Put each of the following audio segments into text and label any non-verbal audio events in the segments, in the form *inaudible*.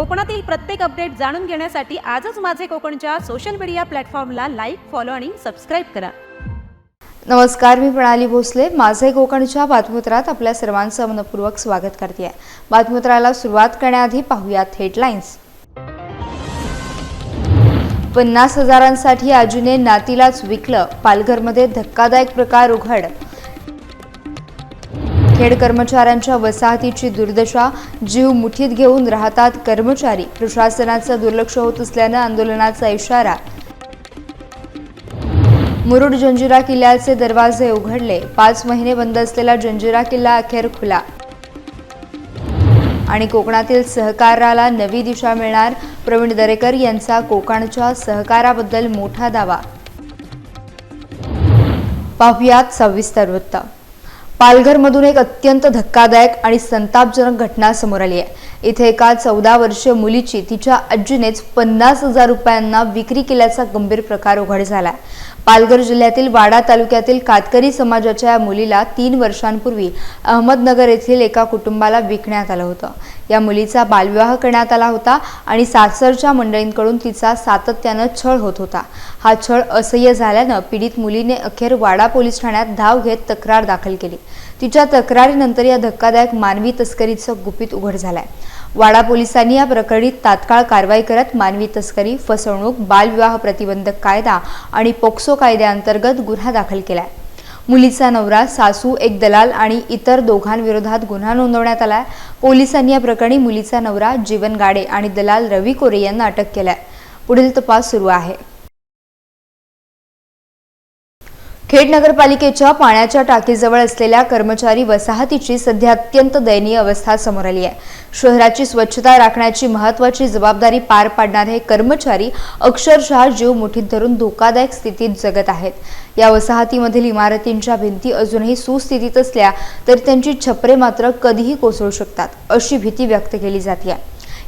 कोकणातील प्रत्येक अपडेट जाणून घेण्यासाठी आजच माझे कोकणच्या सोशल मीडिया प्लॅटफॉर्मला लाईक फॉलो आणि सबस्क्राईब करा. नमस्कार मी प्रणाली भोसले. माझे कोकणच्या बातमीपत्रात आपल्या सर्वांचं मनपूर्वक स्वागत करते आहे. बातमीपत्राला सुरुवात करण्याआधी पाहूयात हेडलाईन्स पन्नास हजारांसाठी आजीने नातीलाच विकलं. पालघरमध्ये धक्कादायक प्रकार उघड. खेड कर्मचाऱ्यांच्या वसाहतीची दुर्दशा जीव मुठीत घेऊन राहतात कर्मचारी. प्रशासनाचं दुर्लक्ष होत असल्यानं आंदोलनाचा इशारा. मुरुड जंजिरा किल्ल्याचे दरवाजे उघडले. पाच महिने बंद असलेला जंजिरा किल्ला अखेर खुला. आणि कोकणातील सहकाराला नवी दिशा मिळणार. प्रवीण दरेकर यांचा कोकणच्या सहकाराबद्दल मोठा दावा. पाहुयात सविस्तर वृत्त. पालघरमधून एक अत्यंत धक्कादायक आणि संतापजनक घटना समोर आली आहे. इथे एका चौदा वर्षीय मुलीची तिच्या आजीनेच पन्नास हजार रुपयांना विक्री केल्याचा गंभीर प्रकार उघड झाला. पालघर जिल्ह्यातील वाडा तालुक्यातील कातकरी समाजाच्या या मुलीला तीन वर्षांपूर्वी अहमदनगर येथील एका कुटुंबाला विकण्यात आलं होतं. या मुलीचा बालविवाह करण्यात आला होता आणि सासरच्या मंडळींकडून तिचा सातत्यानं छळ होत होता. हा छळ असह्य झाल्यानं पीडित मुलीने अखेर वाडा पोलीस ठाण्यात धाव घेत तक्रार दाखल केली. तिच्या तक्रारीनंतर या धक्कादायक मानवी तस्करीचं गुपित उघड झालंय. वाडा पोलिसांनी या प्रकरणी तात्काळ कारवाई करत मानवी तस्करी फसवणूक बालविवाह प्रतिबंधक कायदा आणि पोक्सो कायद्याअंतर्गत गुन्हा दाखल केलाय. मुलीचा नवरा सासू एक दलाल आणि इतर दोघांविरोधात गुन्हा नोंदवण्यात आलाय. पोलिसांनी या प्रकरणी मुलीचा नवरा जीवन गाडे आणि दलाल रवी कोरे यांना अटक केलाय. पुढील तपास सुरू आहे. खेड नगरपालिकेच्या पाण्याच्या टाकीजवळ असलेल्या कर्मचारी वसाहतीची सध्या अत्यंत दयनीय अवस्था समोर आली आहे. शहराची स्वच्छता राखण्याची महत्वाची जबाबदारी पार पाडणारे हे कर्मचारी अक्षरशः जीव मुठीत धरून धोकादायक स्थितीत जगत आहेत. या वसाहतीमधील इमारतींच्या भिंती अजूनही सुस्थितीत असल्या तरी त्यांची छपरे मात्र कधीही कोसळू शकतात अशी भीती व्यक्त केली जाते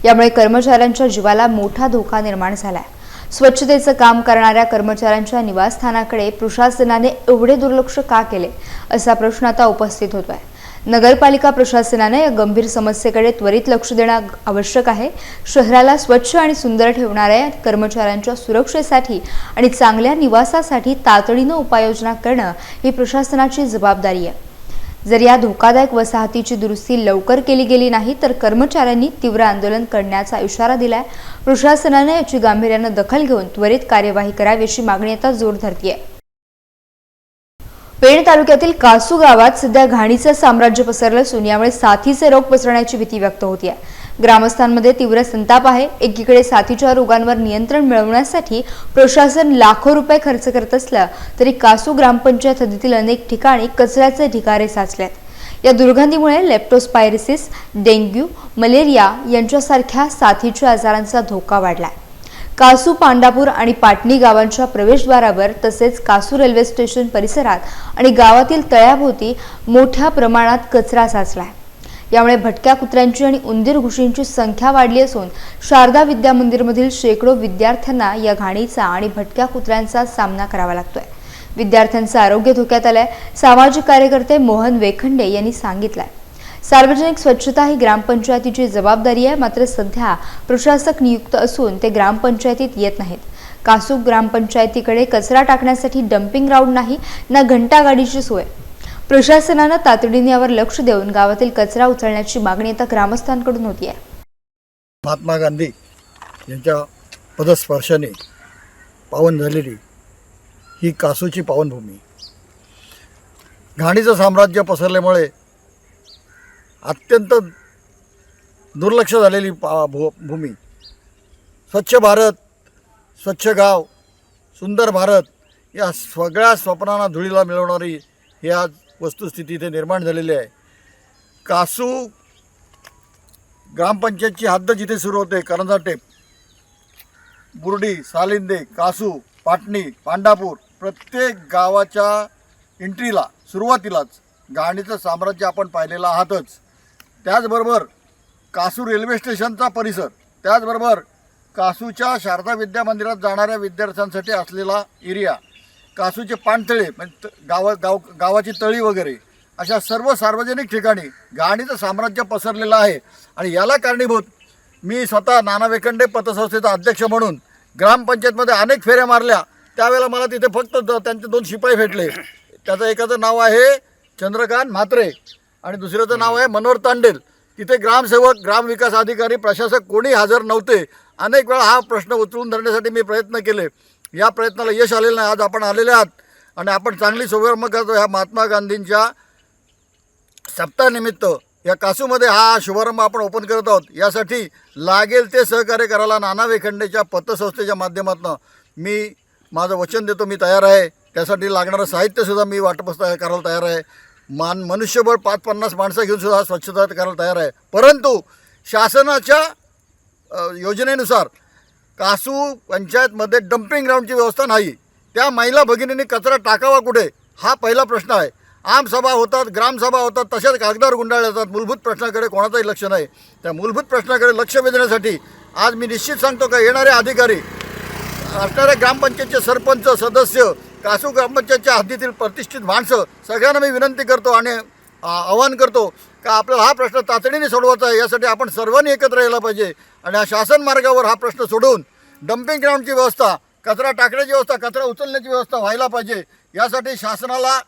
यामुळे कर्मचाऱ्यांच्या जीवाला मोठा धोका निर्माण झाला आहे स्वच्छतेचं काम करणाऱ्या कर्मचाऱ्यांच्या निवासस्थानाकडे प्रशासनाने एवढे दुर्लक्ष का केले असा प्रश्न आता उपस्थित होतोय. नगरपालिका प्रशासनाने या गंभीर समस्येकडे त्वरित लक्ष देणं आवश्यक आहे. शहराला स्वच्छ आणि सुंदर ठेवणाऱ्या कर्मचाऱ्यांच्या सुरक्षेसाठी आणि चांगल्या निवासासाठी तातडीनं उपाययोजना करणं ही प्रशासनाची जबाबदारी आहे. जर या धोकादायक वसाहतीची दुरुस्ती लवकर केली गेली नाही तर कर्मचाऱ्यांनी तीव्र आंदोलन करण्याचा इशारा दिलाय. प्रशासनाने याची गांभीर्यानं दखल घेऊन त्वरित कार्यवाही करावी अशी मागणी आता जोर धरतीये. पेण तालुक्यातील कासू गावात सध्या घाणीचं साम्राज्य पसरलं असून यामुळे साथीचे रोग पसरण्याची भीती व्यक्त होतीये. ग्रामस्थांमध्ये तीव्र संताप आहे. एकीकडे साथीच्या रोगांवर नियंत्रण मिळवण्यासाठी प्रशासन लाखो रुपये खर्च करत असलं तरी कासू ग्रामपंचायत हद्दीतील अनेक ठिकाणी कचऱ्याचे ढिगारे साचल्यात या दुर्गंधीमुळे लेप्टोस्पायरिसिस डेंग्यू मलेरिया यांच्यासारख्या साथीच्या आजारांचा धोका वाढलाय. कासू पांडापूर आणि पाटणी गावांच्या प्रवेशद्वारावर तसेच कासू रेल्वे स्टेशन परिसरात आणि गावातील तळ्याभोवती मोठ्या प्रमाणात कचरा साचलाय. यामुळे भटक्या कुत्र्यांची आणि उंदीर घुशींची संख्या वाढली असून शारदा विद्या मंदिरमधील शेकडो विद्यार्थ्यांना या घाणीचा आणि भटक्या कुत्र्यांचा सामना करावा लागतोय. विद्यार्थ्यांचं आरोग्य धोक्यात आलंय सामाजिक कार्यकर्ते मोहन वेखंडे यांनी सांगितलंय. सार्वजनिक स्वच्छता ही ग्रामपंचायतीची जबाबदारी आहे मात्र सध्या प्रशासक नियुक्त असून ते ग्रामपंचायतीत येत नाहीत. कासूक ग्रामपंचायतीकडे कचरा टाकण्यासाठी डम्पिंग ग्राउंड नाही ना घंटा गाडीची सोय. प्रशासनानं तातडीने यावर लक्ष देऊन गावातील कचरा उचलण्याची मागणी आता ग्रामस्थांकडून होती आहे. महात्मा गांधी यांच्या पदस्पर्शाने पावन झालेली ही कासूची पावनभूमी. घाणीचं साम्राज्य पसरल्यामुळे अत्यंत दुर्लक्ष झालेली पा भू भूमी. स्वच्छ भारत स्वच्छ गाव सुंदर भारत या सगळ्या स्वप्नांना धुळीला मिळवणारी ही आज वस्तुस्थिती इथे निर्माण झालेली आहे. कासू ग्रामपंचायतची हद्द जिथे सुरू होते करंजा टेप बुर्डी सालिंदे कासू पाटणी पांडापूर प्रत्येक गावाच्या एंट्रीला सुरुवातीलाच गाणीचं साम्राज्य आपण पाहिलेलं आहातच. त्याचबरोबर कासू रेल्वे स्टेशनचा परिसर त्याचबरोबर कासूच्या शारदा विद्या मंदिरात जाणाऱ्या विद्यार्थ्यांसाठी असलेला एरिया कासूचे पाणतळे म्हणजे त- गाव गाव गावाची तळी वगैरे अशा सर्व सार्वजनिक ठिकाणी गाणीचं साम्राज्य पसरलेलं आहे. आणि याला कारणीभूत मी स्वतः नाना वेखंडे पतसंस्थेचा अध्यक्ष म्हणून ग्रामपंचायतमध्ये अनेक फेऱ्या मारल्या. त्यावेळेला मला तिथे फक्त द- त्यांचे दोन शिपाई भेटले. त्याचं एकाचं नाव आहे चंद्रकांत म्हात्रे आणि दुसऱ्याचं नाव आहे मनोहर तांडेल. तिथे ग्रामसेवक ग्रामविकास अधिकारी प्रशासक कोणी हजर नव्हते. अनेक वेळा हा प्रश्न उचलून धरण्यासाठी मी प्रयत्न केले. या प्रयत्नाला यश आलेलं नाही. आज आपण आलेले आहात आणि आपण चांगली शुभारंभ करतो ह्या महात्मा गांधींच्या सप्ताहानिमित्त. या कासूमध्ये हा शुभारंभ आपण ओपन करत आहोत. यासाठी लागेल ते सहकार्य करायला नाना वेखंडेच्या पतसंस्थेच्या माध्यमातून मी माझं वचन देतो मी तयार आहे. त्यासाठी लागणारं साहित्यसुद्धा मी वाटप तयार करायला तयार आहे. मान मनुष्यबळ पाच पन्नास माणसं घेऊनसुद्धा स्वच्छता करायला तयार आहे. परंतु शासनाच्या योजनेनुसार कासू पंचायतमध्ये डम्पिंग ग्राउंडची व्यवस्था नाही. त्या महिला भगिनींनी कचरा टाकावा कुठे? हा पहिला प्रश्न आहे. आमसभा होतात ग्रामसभा होतात तशाच कागदावर गुंडाळल्या जातात. मूलभूत प्रश्नाकडे कोणाचंही लक्ष नाही. त्या मूलभूत प्रश्नाकडे लक्ष वेधण्यासाठी आज मी निश्चित सांगतो का येणारे अधिकारी असणाऱ्या ग्रामपंचायतचे सरपंच सदस्य कासू ग्रामपंचायतच्या हद्दीतील प्रतिष्ठित माणसं सगळ्यांना मी विनंती करतो आणि आवाहन करतो का आपल्याला हा प्रश्न तातडीने सोडवायचा आहे. यासाठी आपण सर्वांनी एकत्र यायला पाहिजे आणि हा शासन मार्गावर हा प्रश्न सोडून डम्पिंग ग्राउंडची व्यवस्था कचरा टाकण्याची व्यवस्था कचरा उचलण्याची व्यवस्था व्हायला पाहिजे. यासाठी शासनाला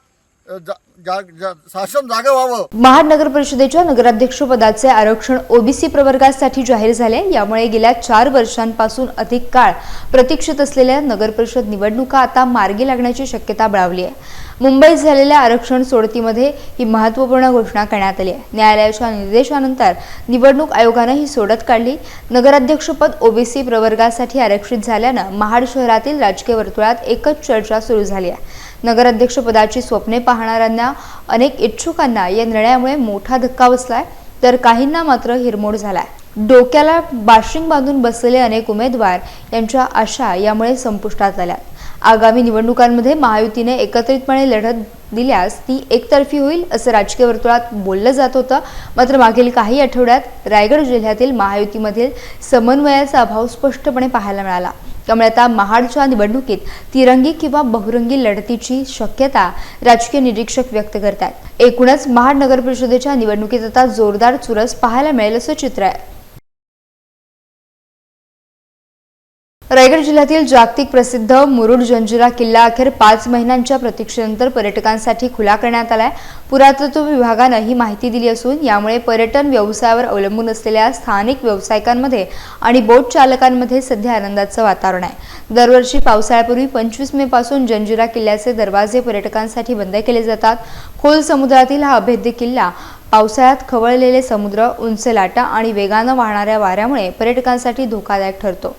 जा, जा, जा, शासन जागे व्हावं. महाड नगर परिषदेच्या नगराध्यक्ष पदाचे आरक्षण ओबीसी प्रवर्गासाठी जाहीर झाले. यामुळे गेल्या चार वर्षांपासून अधिक काळ प्रतीक्षित असलेल्या नगर परिषद निवडणुका आता मार्गी लागण्याची शक्यता बळावली आहे. मुंबईत झालेल्या आरक्षण सोडतीमध्ये ही महत्त्वपूर्ण घोषणा करण्यात आली आहे. न्यायालयाच्या निर्देशानंतर निवडणूक आयोगानं ही सोडत काढली. नगराध्यक्षपद ओबीसी प्रवर्गासाठी आरक्षित झाल्यानं महाड शहरातील राजकीय वर्तुळात एकच चर्चा सुरू झाली आहे. नगराध्यक्षपदाची स्वप्ने पाहणाऱ्यांना अनेक इच्छुकांना या निर्णयामुळे मोठा धक्का बसलाय. तर काहींना मात्र हिरमोड झालाय. डोक्याला बाशिंग बांधून बसलेले अनेक उमेदवार यांच्या आशा यामुळे संपुष्टात आल्यात आगामी निवडणुकांमध्ये महायुतीने एकत्रितपणे लढत दिल्यास ती एकतर्फी होईल असं राजकीय वर्तुळात बोललं जात होतं. मात्र मागील काही आठवड्यात रायगड जिल्ह्यातील महायुतीमधील समन्वयाचा अभाव स्पष्टपणे पाहायला मिळाला. त्यामुळे आता महाडच्या निवडणुकीत तिरंगी किंवा बहुरंगी लढतीची शक्यता राजकीय निरीक्षक व्यक्त करतात एकूणच महाड नगर परिषदेच्या निवडणुकीत आता जोरदार चुरस पाहायला मिळेल असं चित्र आहे. रायगड जिल्ह्यातील जागतिक प्रसिद्ध मुरुड जंजिरा किल्ला अखेर पाच महिन्यांच्या प्रतीक्षेनंतर पर्यटकांसाठी खुला करण्यात आलाय. पुरातत्व विभागानं ही माहिती दिली असून यामुळे पर्यटन व्यवसायावर अवलंबून असलेल्या स्थानिक व्यावसायिकांमध्ये आणि बोट चालकांमध्ये सध्या आनंदाचं वातावरण आहे. दरवर्षी पावसाळ्यापूर्वी पंचवीस मे पासून जंजिरा किल्ल्याचे दरवाजे पर्यटकांसाठी बंद केले जातात. खोल समुद्रातील हा अभेद्य किल्ला पावसाळ्यात खवळलेले समुद्र उंच लाटा आणि वेगानं वाहणाऱ्या वाऱ्यामुळे पर्यटकांसाठी धोकादायक ठरतो.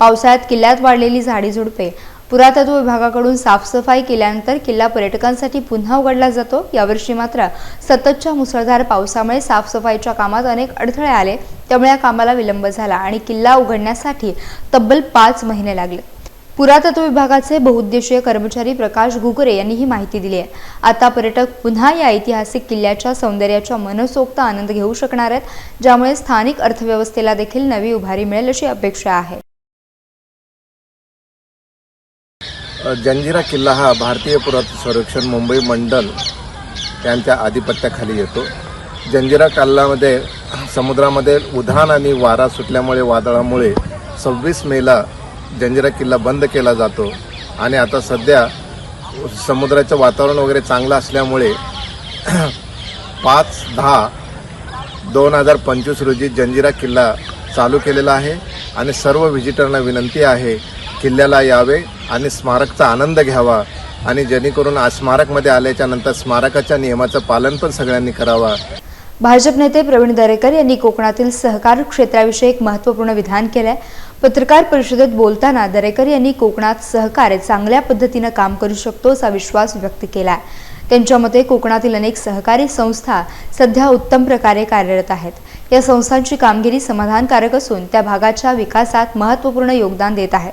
पावसाळ्यात किल्ल्यात वाढलेली झाडी झुडपे. पुरातत्व विभागाकडून साफसफाई केल्यानंतर किल्ला पर्यटकांसाठी पुन्हा उघडला जातो. यावर्षी मात्र सततच्या मुसळधार पावसामुळे साफसफाईच्या कामात अनेक अडथळे आले. त्यामुळे या कामाला विलंब झाला आणि किल्ला उघडण्यासाठी तब्बल पाच महिने लागले. पुरातत्व विभागाचे बहुउद्देशीय कर्मचारी प्रकाश घुगरे यांनी ही माहिती दिली आहे. आता पर्यटक पुन्हा या ऐतिहासिक किल्ल्याच्या सौंदर्याचा मनसोक्त आनंद घेऊ शकणार आहेत ज्यामुळे स्थानिक अर्थव्यवस्थेला देखील नवी उभारी मिळेल अशी अपेक्षा आहे. जंजिरा किल्ला हा भारतीय पुरातत्व संरक्षण मुंबई मंडल यांच्या आधिपत्याखाली येतो. जंजिरा किल्ल्यामध्ये समुद्रामध्ये उधाण आणि वारा सुटल्यामुळे वादळामुळे सव्वीस मेला जंजिरा किल्ला बंद केला जातो. आणि आता सध्या समुद्राचं वातावरण वगैरे चांगलं असल्यामुळे *clears throat* पाच दहा दोन हजार पंचवीस रोजी जंजिरा किल्ला चालू केलेला आहे. आणि सर्व व्हिजिटरना विनंती आहे किल्ल्याला यावे. आणि स्मारकचा आनंद घ्यावा आणि जेणेकरून आज स्मारकमध्ये आल्याच्यानंतर स्मारकाच्या नियमाचं पालन पण सगळ्यांनी करावा. भाजप नेते प्रवीण दरेकर यांनी कोकणातील सहकार क्षेत्राविषयी एक महत्त्वपूर्ण विधान केलंय. पत्रकार परिषदेत बोलताना दरेकर यांनी कोकणात सहकार्य चांगल्या पद्धतीनं काम करू शकतो असा विश्वास व्यक्त केला त्यांच्या मते कोकणातील अनेक सहकारी संस्था सध्या उत्तम प्रकारे कार्यरत आहेत. या संस्थांची कामगिरी समाधानकारक असून त्या भागाच्या विकासात महत्त्वपूर्ण योगदान देत आहेत.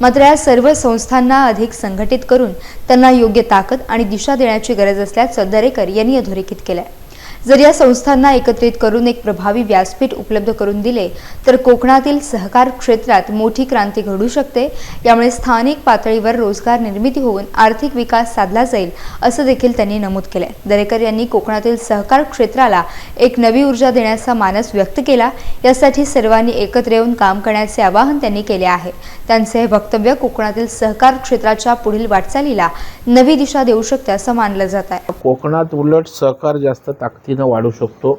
मात्र या सर्व संस्थांना अधिक संघटित करून त्यांना योग्य ताकद आणि दिशा देण्याची गरज असल्याचं दरेकर यांनी अधोरेखित केलं आहे जर या संस्थांना एकत्रित करून एक प्रभावी व्यासपीठ उपलब्ध करून दिले तर कोकणातील सहकार क्षेत्रात मोठी क्रांती घडू शकते. यामुळे स्थानिक पातळीवर रोजगार निर्मिती होऊन आर्थिक विकास साधला जाईल असं देखील त्यांनी नमूद केलंय. दरेकर यांनी कोकणातील सहकार क्षेत्राला एक नवी ऊर्जा देण्याचा मानस व्यक्त केला. यासाठी सर्वांनी एकत्र येऊन काम करण्याचे आवाहन त्यांनी केले आहे. त्यांचे हे वक्तव्य कोकणातील सहकार क्षेत्राच्या पुढील वाटचालीला नवी दिशा देऊ शकते असं मानलं जात आहे. कोकणात उलट सहकार जास्त ताकदीनं वाढू शकतो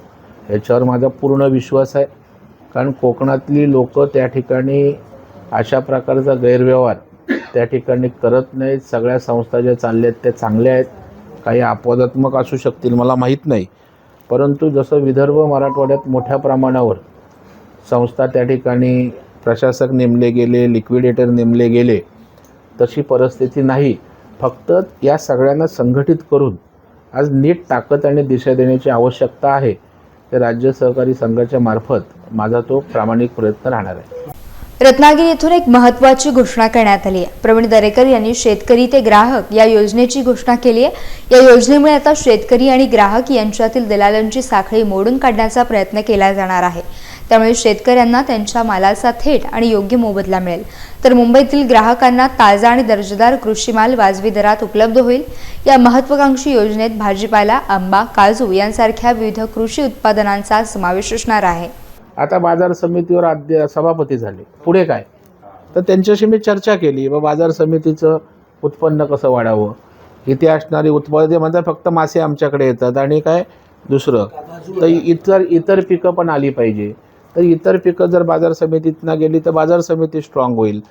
याच्यावर माझा पूर्ण विश्वास आहे. कारण कोकणातली लोक त्या ठिकाणी अशा प्रकारचा गैरव्यवहार त्या ठिकाणी करत नाहीत. सगळ्या संस्था ज्या चालल्या आहेत त्या चांगल्या आहेत. काही अपवादात्मक असू शकतील मला माहीत नाही. परंतु जसं विदर्भ मराठवाड्यात मोठ्या प्रमाणावर संस्था त्या ठिकाणी प्रशासक नेमले गेले लिक्विडेटर नेमले गेले तशी परिस्थिती नाही. फक्त या सगळ्यांना संघटित करून आज नीट ताकद आणि दिशा देण्याची आवश्यकता आहे. ते राज्य सहकारी संघाच्या मार्फत माझा तो प्रामाणिक प्रयत्न राहणार आहे. रत्नागिरी येथून एक महत्त्वाची घोषणा करण्यात आली आहे. प्रवीण दरेकर यांनी शेतकरी ते ग्राहक या योजनेची घोषणा केली आहे. या योजनेमुळे आता शेतकरी आणि ग्राहक यांच्यातील दलालांची साखळी मोडून काढण्याचा प्रयत्न केला जाणार आहे. त्यामुळे शेतकऱ्यांना त्यांच्या मालाचा थेट आणि योग्य मोबदला मिळेल. तर मुंबईतील ग्राहकांना ताजा आणि दर्जेदार कृषी माल वाजवी दरात उपलब्ध होईल. या महत्वाकांक्षी योजनेत भाजीपाला आंबा काजू यांसारख्या विविध कृषी उत्पादनांचा समावेश असणार आहे. आता बाजार समितीवर अध्य सभापती झाले. पुढे काय? तर त्यांच्याशी मी चर्चा केली. व बाजार समितीचं उत्पन्न कसं वाढावं? इथे असणारी उत्पादने म्हणतात फक्त मासे आमच्याकडे येतात आणि काय? दुसरं. तर इतर इतर पिकं पण आली पाहिजे. तर इतर पिकं जर बाजार समितीतनं गेली तर बाजार समिती स्ट्रॉंग होईल.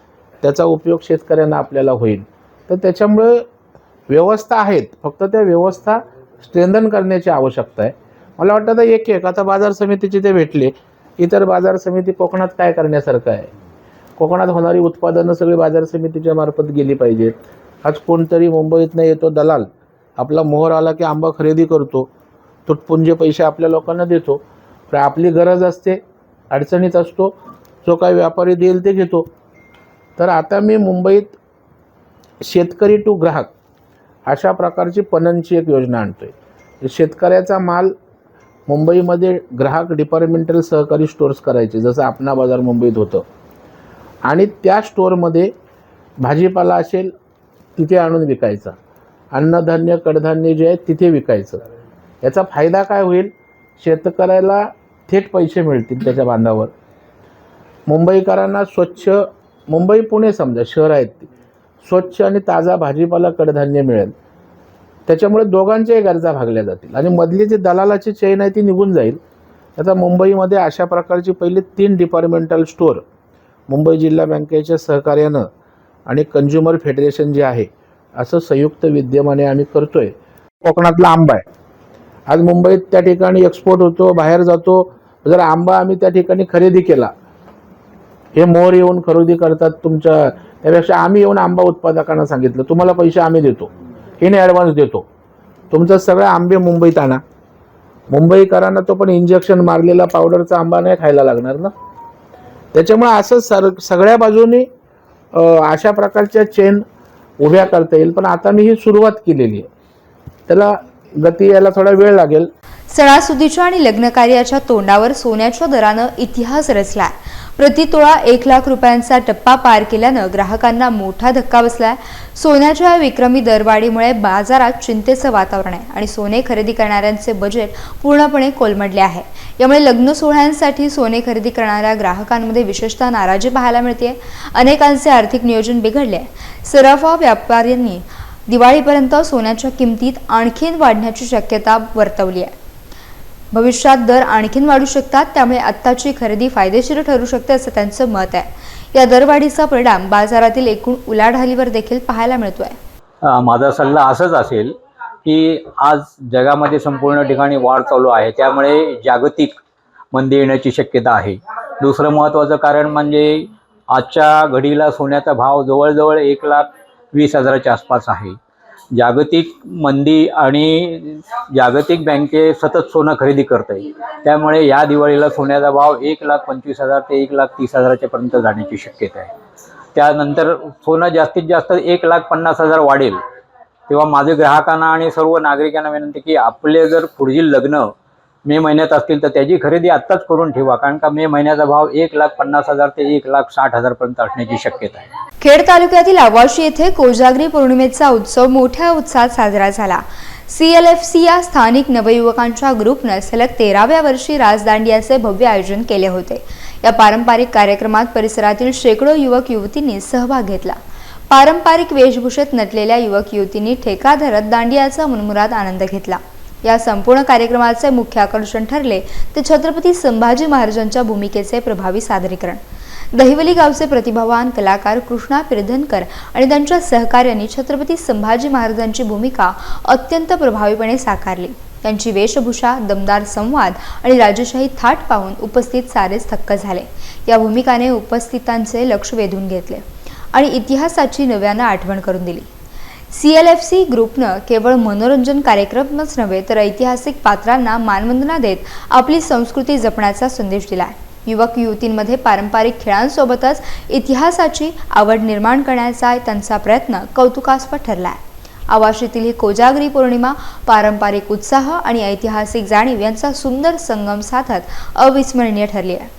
त्याचा उपयोग शेतकऱ्यांना आपल्याला होईल. तर त्याच्यामुळे व्यवस्था आहेत. फक्त त्या व्यवस्था स्ट्रेंथन करण्याची आवश्यकता आहे. मला वाटतं आता एक एक. आता बाजार समितीचे ते भेटले. इतर बाजार समिती कोकणात काय करण्यासारखं आहे? कोकणात होणारी उत्पादनं सगळी बाजार समितीच्या मार्फत गेली पाहिजेत. आज कोणतरी मुंबईतनं येतो दलाल. आपला मोहर आला की आंबा खरेदी करतो. तुटपुंजे पैसे आपल्या लोकांना देतो. तर आपली गरज असते अडचणीत असतो जो काही व्यापारी देईल ते घेतो. तर आता मी मुंबईत शेतकरी टू ग्राहक अशा प्रकारची पणनची एक योजना आणतो आहे शेतकऱ्याचा माल मुंबईमध्ये ग्राहक डिपार्टमेंटल सहकारी स्टोअर्स करायचे जसं आपणा बाजार मुंबईत होतं. आणि त्या स्टोअरमध्ये भाजीपाला असेल तिथे आणून विकायचा. अन्नधान्य कडधान्य जे आहे तिथे विकायचं. याचा फायदा काय होईल? शेतकऱ्याला थेट पैसे मिळतील त्याच्या बांधावर. मुंबईकरांना स्वच्छ मुंबई पुणे समजा शहर आहेत ती. स्वच्छ आणि ताजा भाजीपाला कडधान्य मिळेल. त्याच्यामुळे दोघांच्याही गरजा भागल्या जातील. आणि मधली जी दलालाची चेन आहे ती निघून जाईल. आता मुंबईमध्ये अशा प्रकारची पहिली तीन डिपार्टमेंटल स्टोअर मुंबई जिल्हा बँकेच्या सहकार्यानं आणि कंझ्युमर फेडरेशन जे आहे असं संयुक्त विद्यमाने आम्ही करतोय. कोकणातला आंबा आहे. आज मुंबईत त्या ठिकाणी एक्सपोर्ट होतो बाहेर जातो जर आंबा आम्ही त्या ठिकाणी खरेदी केला हे मोर येऊन खरेदी करतात तुमच्या त्यापेक्षा आम्ही येऊन आंबा उत्पादकांना सांगितलं तुम्हाला पैसे आम्ही देतो. इन ॲडव्हान्स देतो. तुमचं सगळं आंबे मुंबईत आणा. मुंबईकरांना तो पण इंजेक्शन मारलेला पावडरचा आंबा नाही खायला लागणार ना? त्याच्यामुळे असं सर सगळ्या बाजूनी अशा प्रकारच्या चेन उभ्या करता येईल. पण आता मी ही सुरुवात केलेली आहे. त्याला गती यायला थोडा वेळ लागेल. सणासुदीच्या आणि लग्नकार्याच्या तोंडावर सोन्याच्या दरानं इतिहास रचलाय. प्रति तोळा एक लाख रुपयांचा टप्पा पार केल्यानं ग्राहकांना मोठा धक्का बसलाय. सोन्याच्या विक्रमी दरवाढीमुळे बाजारात चिंतेचं वातावरण आहे आणि सोने खरेदी करणाऱ्यांचे बजेट पूर्णपणे कोलमडले आहे. यामुळे लग्न सोहळ्यांसाठी सोने खरेदी करणाऱ्या ग्राहकांमध्ये विशेषतः नाराजी पाहायला मिळते अनेकांचे आर्थिक नियोजन बिघडले आहे सराफा व्यापाऱ्यांनी दिवाळीपर्यंत सोन्याच्या किमतीत आणखीन वाढण्याची शक्यता वर्तवली आहे. भविष्यात दर आणखीन वाढू शकतात त्यामुळे आत्ताची खरेदी फायदेशीर ठरू शकते असं त्यांचं मत आहे. या दरवाढीचा परिणाम बाजारातील एकूण उलाढालीवर देखील पाहायला मिळतोय. आहे माझा सल्ला असंच असेल की आज जगामध्ये संपूर्ण ठिकाणी वाढ चालू आहे त्यामुळे जागतिक मंदी येण्याची शक्यता आहे. दुसरं महत्त्वाचं कारण म्हणजे आजच्या घडीला सोन्याचा भाव जवळजवळ एक लाख वीस हजाराच्या आसपास आहे. जागतिक मंदी आणि जागतिक बँके सतत सोनं खरेदी करत आहे त्यामुळे या दिवाळीला सोन्याचा भाव एक लाख पंचवीस हजार ते एक लाख तीस हजाराच्या पर्यंत जाण्याची शक्यता आहे. त्यानंतर सोनं जास्तीत जास्त एक लाख पन्नास हजार वाढेल. तेव्हा माझे ग्राहकांना आणि सर्व नागरिकांना विनंती की आपले जर पुढील लग्न मे महिन्यात असतील तर त्याची खरेदी आत्ताच करून ठेवा कारण का मे महिन्याचा भाव एक लाख पन्नास हजार ते एक लाख साठ हजारपर्यंत असण्याची शक्यता आहे. खेड तालुक्यातील आवाशी येथे कोजागरी पौर्णिमेचा उत्सव मोठ्या उत्साहात साजरा झाला. सी एल एफ सी या स्थानिक नवयुवकांच्या ग्रुपनं सलग तेराव्या वर्षी राजदांडियाचे भव्य आयोजन केले होते. या पारंपरिक कार्यक्रमात परिसरातील शेकडो युवक युवतींनी सहभाग घेतला. पारंपरिक वेशभूषेत नटलेल्या युवक युवतींनी ठेका धरत दांडियाचा मनमुराद आनंद घेतला. या संपूर्ण कार्यक्रमाचे मुख्य आकर्षण ठरले ते छत्रपती संभाजी महाराजांच्या भूमिकेचे प्रभावी सादरीकरण. दहिवली गावचे प्रतिभावान कलाकार कृष्णा पिरधनकर आणि त्यांच्या सहकार्यांनी छत्रपती संभाजी महाराजांची भूमिका अत्यंत प्रभावीपणे साकारली. त्यांची वेशभूषा दमदार संवाद आणि राजेशाही थाट पाहून उपस्थित सारेच थक्क झाले. या भूमिकाने उपस्थितांचे लक्ष वेधून घेतले आणि इतिहासाची नव्यानं आठवण करून दिली. सी एल एफ सी ग्रुपनं केवळ मनोरंजन कार्यक्रमच नव्हे तर ऐतिहासिक पात्रांना मानवंदना देत आपली संस्कृती जपण्याचा संदेश दिला युवक युवतींमध्ये पारंपरिक खेळांसोबतच इतिहासाची आवड निर्माण करण्याचा त्यांचा प्रयत्न कौतुकास्पद ठरला आहे आवाशीतील ही कोजागरी पौर्णिमा पारंपरिक उत्साह आणि ऐतिहासिक जाणीव यांचा सुंदर संगम साधत अविस्मरणीय ठरली आहे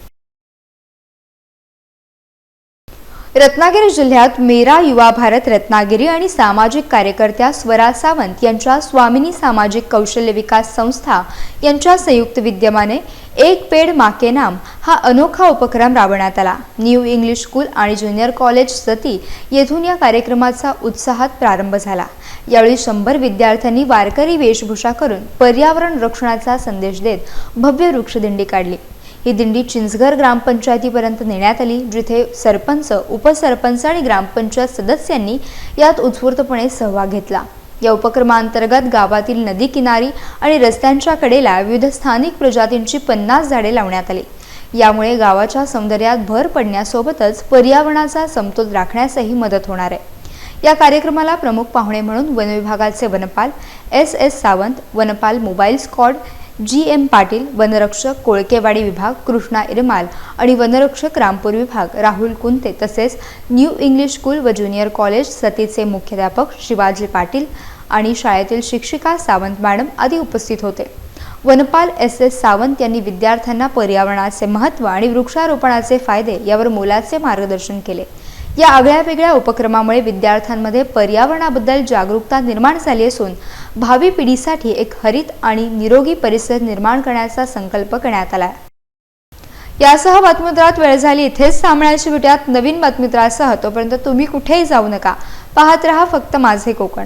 रत्नागिरी जिल्ह्यात मेरा युवा भारत रत्नागिरी आणि सामाजिक कार्यकर्त्या स्वरा सावंत यांच्या स्वामिनी सामाजिक कौशल्य विकास संस्था यांच्या संयुक्त विद्यमाने एक पेड माके नाम हा अनोखा उपक्रम राबवण्यात आला. न्यू इंग्लिश स्कूल आणि ज्युनियर कॉलेज सती येथून या कार्यक्रमाचा उत्साहात प्रारंभ झाला. यावेळी शंभर विद्यार्थ्यांनी वारकरी वेशभूषा करून पर्यावरण रक्षणाचा संदेश देत भव्य वृक्षदिंडी काढली. ही दिंडी चिंचघर ग्रामपंचायतीपर्यंत नेण्यात आली जिथे सरपंच उपसरपंच आणि ग्रामपंचायत सदस्यांनी यात उत्स्फूर्तपणे सहभाग घेतला. या उपक्रमांतर्गत गावातील नदी किनारी आणि रस्त्यांच्या कडेला विविध स्थानिक प्रजातींची पन्नास झाडे लावण्यात आली. यामुळे गावाच्या सौंदर्यात भर पडण्यासोबतच पर्यावरणाचा समतोल राखण्यासही मदत होणार आहे. या कार्यक्रमाला प्रमुख पाहुणे म्हणून वनविभागाचे वनपाल एस एस सावंत वनपाल mobile squad G M Patil वनरक्षक कोळकेवाडी विभाग कृष्णा इरमाल आणि वनरक्षक रामपूर विभाग राहुल कुंते तसेच न्यू इंग्लिश स्कूल व ज्युनियर कॉलेज सतीचे मुख्याध्यापक शिवाजी पाटील आणि शाळेतील शिक्षिका सावंत मॅडम आदी उपस्थित होते. वनपाल एस एस सावंत यांनी विद्यार्थ्यांना पर्यावरणाचे महत्त्व आणि वृक्षारोपणाचे फायदे यावर मोलाचे मार्गदर्शन केले. या आगळ्या वेगळ्या उपक्रमामुळे विद्यार्थ्यांमध्ये पर्यावरणाबद्दल जागरूकता निर्माण झाली असून भावी पिढीसाठी एक हरित आणि निरोगी परिसर निर्माण करण्याचा संकल्प करण्यात आला. यासह बातमीत्रात वेळ झाली इथेच थांबण्याची विट्यात नवीन बातमीत्रासह तोपर्यंत तुम्ही कुठेही जाऊ नका. पाहत रहा फक्त माझे कोकण.